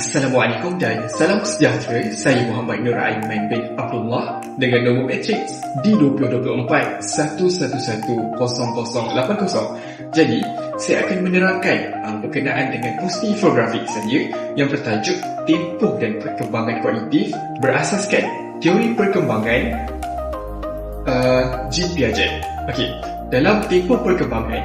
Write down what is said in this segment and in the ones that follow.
Assalamualaikum dan salam sejahtera. Saya Muhammad Nur Aiman bin Abdullah dengan nombor matrix di 2024 1110080. Jadi, saya akan menerangkan uh, berkenaan dengan poster infografik saya yang bertajuk Tempoh dan Perkembangan Kognitif berasaskan teori perkembangan uh, Jean Piaget. Okey, dalam tempoh perkembangan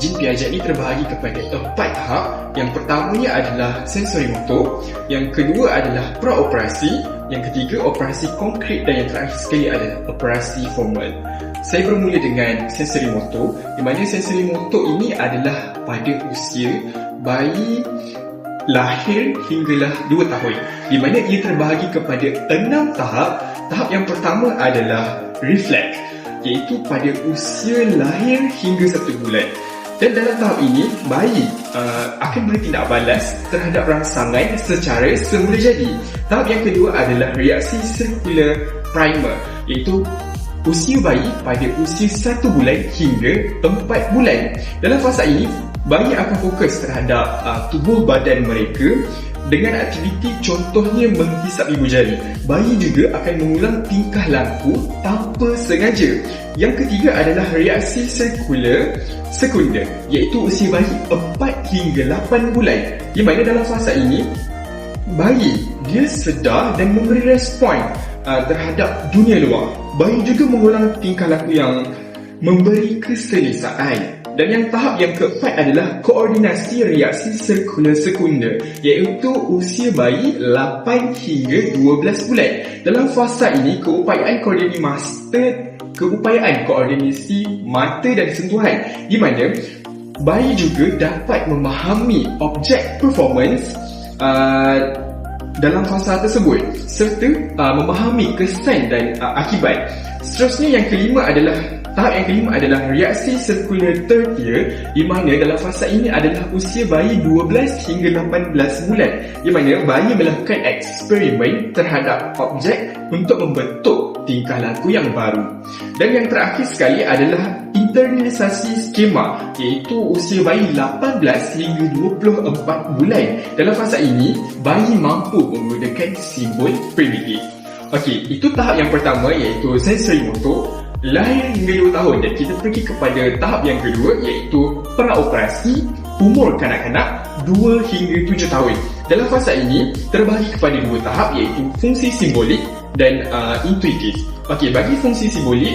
Jean Piaget ini terbahagi kepada empat tahap. Yang pertamanya adalah sensori motor, yang kedua adalah praoperasi, yang ketiga operasi konkret dan yang terakhir sekali adalah operasi formal. Saya bermula dengan sensori motor, di mana sensori motor ini adalah pada usia bayi lahir hinggalah 2 tahun di mana ia terbahagi kepada enam tahap tahap yang pertama adalah reflect iaitu pada usia lahir hingga satu bulan dan dalam tahap ini, bayi uh, akan bertindak balas terhadap rangsangan secara semula jadi. Tahap yang kedua adalah reaksi sirkular primer, iaitu usia bayi pada usia 1 bulan hingga 4 bulan. Dalam fasa ini, bayi akan fokus terhadap uh, tubuh badan mereka dengan aktiviti contohnya menghisap ibu jari. Bayi juga akan mengulang tingkah laku tanpa sengaja. Yang ketiga adalah reaksi sekular sekunder iaitu usia bayi 4 hingga 8 bulan. Di mana dalam fasa ini bayi dia sedar dan memberi respon uh, terhadap dunia luar. Bayi juga mengulang tingkah laku yang memberi keselesaan. Dan yang tahap yang keempat adalah koordinasi reaksi sirkular sekunder iaitu usia bayi 8 hingga 12 bulan. Dalam fasa ini, keupayaan koordinasi master, keupayaan koordinasi mata dan sentuhan di mana bayi juga dapat memahami objek performance uh, dalam fasa tersebut serta uh, memahami kesan dan uh, akibat. Seterusnya yang kelima adalah Tahap yang kelima adalah reaksi sirkular tertier di mana dalam fasa ini adalah usia bayi 12 hingga 18 bulan di mana bayi melakukan eksperimen terhadap objek untuk membentuk tingkah laku yang baru. Dan yang terakhir sekali adalah internalisasi skema iaitu usia bayi 18 hingga 24 bulan. Dalam fasa ini, bayi mampu menggunakan simbol primitif. Okey, itu tahap yang pertama iaitu sensory motor lahir hingga 2 tahun dan kita pergi kepada tahap yang kedua iaitu praoperasi umur kanak-kanak 2 hingga 7 tahun. Dalam fasa ini terbahagi kepada dua tahap iaitu fungsi simbolik dan uh, intuitif. Okey, bagi fungsi simbolik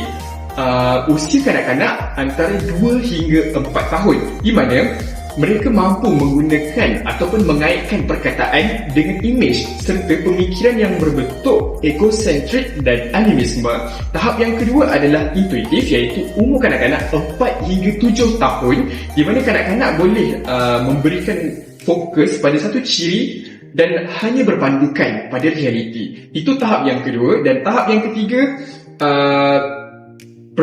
uh, usia kanak-kanak antara 2 hingga 4 tahun di mana mereka mampu menggunakan ataupun mengaitkan perkataan dengan imej serta pemikiran yang berbentuk egocentrik dan animisme. Tahap yang kedua adalah intuitif iaitu umur kanak-kanak 4 hingga 7 tahun di mana kanak-kanak boleh uh, memberikan fokus pada satu ciri dan hanya berpandukan pada realiti. Itu tahap yang kedua dan tahap yang ketiga uh,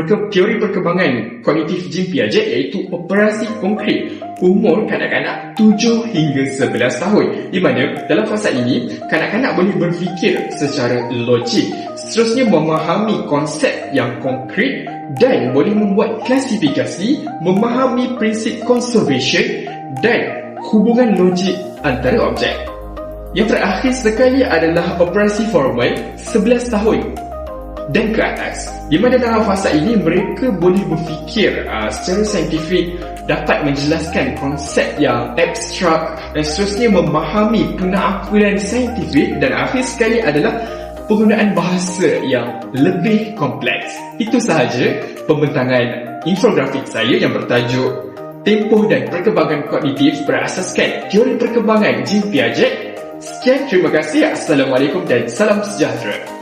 teori perkembangan kognitif Jean Piaget iaitu operasi konkret umur kanak-kanak 7 hingga 11 tahun. Di mana dalam fasa ini kanak-kanak boleh berfikir secara logik seterusnya memahami konsep yang konkret dan boleh membuat klasifikasi memahami prinsip conservation dan hubungan logik antara objek. Yang terakhir sekali adalah operasi formal 11 tahun dan ke atas. Di mana dalam fasa ini mereka boleh berfikir uh, secara saintifik dapat menjelaskan konsep yang abstrak dan seterusnya memahami pengakuan saintifik dan akhir sekali adalah penggunaan bahasa yang lebih kompleks. Itu sahaja pembentangan infografik saya yang bertajuk Tempoh dan Perkembangan Kognitif berasaskan teori perkembangan Jean Piaget. Sekian, terima kasih. Assalamualaikum dan salam sejahtera.